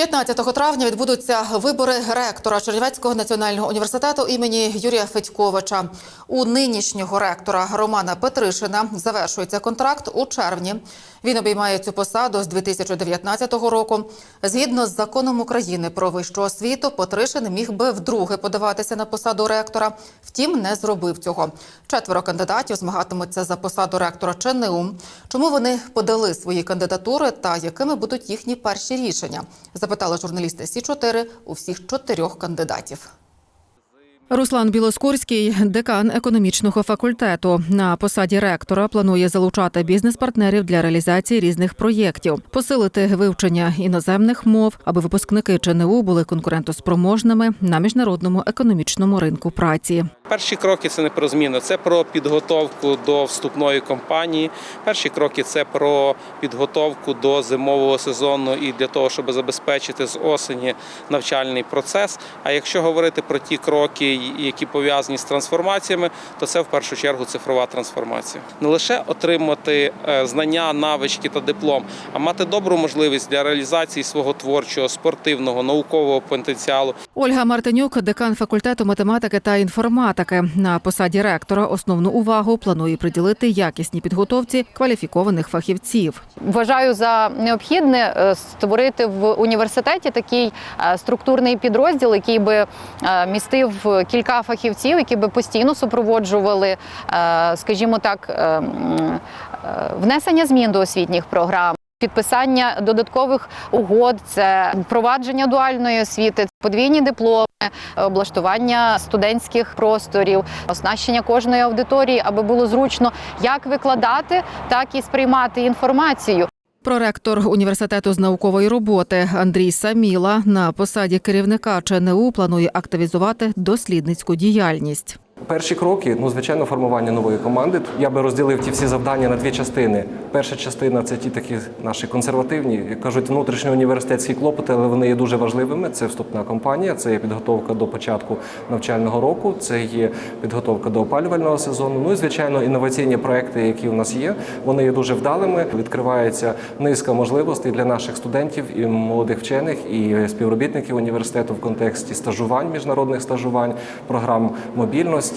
15 травня відбудуться вибори ректора Чернівецького національного університету імені Юрія Федьковича. У нинішнього ректора Романа Петришина завершується контракт у червні. Він обіймає цю посаду з 2019 року. Згідно з законом України про вищу освіту, Петришин міг би вдруге подаватися на посаду ректора. Втім, не зробив цього. Четверо кандидатів змагатимуться за посаду ректора ЧНУ. Чому вони подали свої кандидатури та якими будуть їхні перші рішення? Запитали журналісти Сі 4 у всіх чотирьох кандидатів. Руслан Білоскурський, декан економічного факультету, на посаді ректора планує залучати бізнес-партнерів для реалізації різних проєктів, посилити вивчення іноземних мов, аби випускники ЧНУ були конкурентоспроможними на міжнародному економічному ринку праці. Перші кроки це не про зміну, це про підготовку до вступної кампанії. Перші кроки це про підготовку до зимового сезону і для того, щоб забезпечити з осені навчальний процес. А якщо говорити про ті кроки, які пов'язані з трансформаціями, то це в першу чергу цифрова трансформація. Не лише отримати е, знання, навички та диплом, а мати добру можливість для реалізації свого творчого, спортивного, наукового потенціалу. Ольга Мартинюк, декан факультету математики та інформатики, на посаді ректора основну увагу планує приділити якісній підготовці кваліфікованих фахівців. Вважаю за необхідне е, створити в університеті такий е, структурний підрозділ, який би е, містив кілька фахівців, які би постійно супроводжували, скажімо так, е, м, е, внесення змін до освітніх програм. Підписання додаткових угод, це впровадження дуальної освіти, подвійні дипломи, облаштування студентських просторів, оснащення кожної аудиторії, аби було зручно як викладати, так і сприймати інформацію. Проректор університету з наукової роботи Андрій Саміла на посаді керівника ЧНУ планує активізувати дослідницьку діяльність. Перші кроки, ну звичайно, формування нової команди. Я би розділив ті всі завдання на дві частини. Перша частина це ті такі наші консервативні, як кажуть, внутрішні університетські клопоти, але вони є дуже важливими. Це вступна кампанія, це є підготовка до початку навчального року, це є підготовка до опалювального сезону. Ну і звичайно, інноваційні проекти, які у нас є, вони є дуже вдалими. Відкривається низка можливостей для наших студентів і молодих вчених, і співробітників університету в контексті стажувань, міжнародних стажувань, програм мобільності,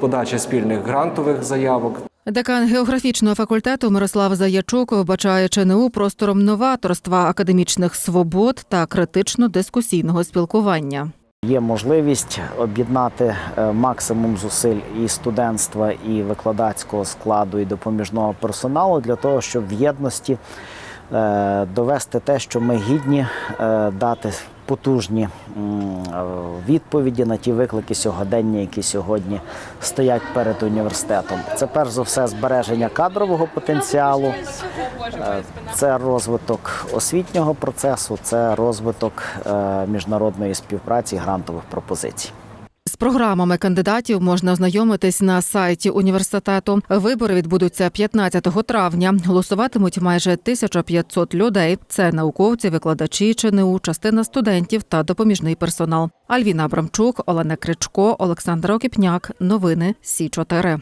подачі спільних грантових заявок. Декан географічного факультету Мирослав Заячук вбачає ЧНУ простором новаторства, академічних свобод та критично-дискусійного спілкування. Є можливість об'єднати е, максимум зусиль і студентства, і викладацького складу, і допоміжного персоналу для того, щоб в єдності е, довести те, що ми гідні е, дати потужні е, відповіді на ті виклики сьогодення, які сьогодні стоять перед університетом. Це перш за все збереження кадрового потенціалу, е, це розвиток освітнього процесу, це розвиток е, міжнародної співпраці, грантових пропозицій. Програмами кандидатів можна ознайомитись на сайті університету. Вибори відбудуться 15 травня. Голосуватимуть майже 1500 людей. Це науковці, викладачі ЧНУ, частина студентів та допоміжний персонал. Альвіна Абрамчук, Олена Кричко, Олександр Окіпняк. Новини Сі 4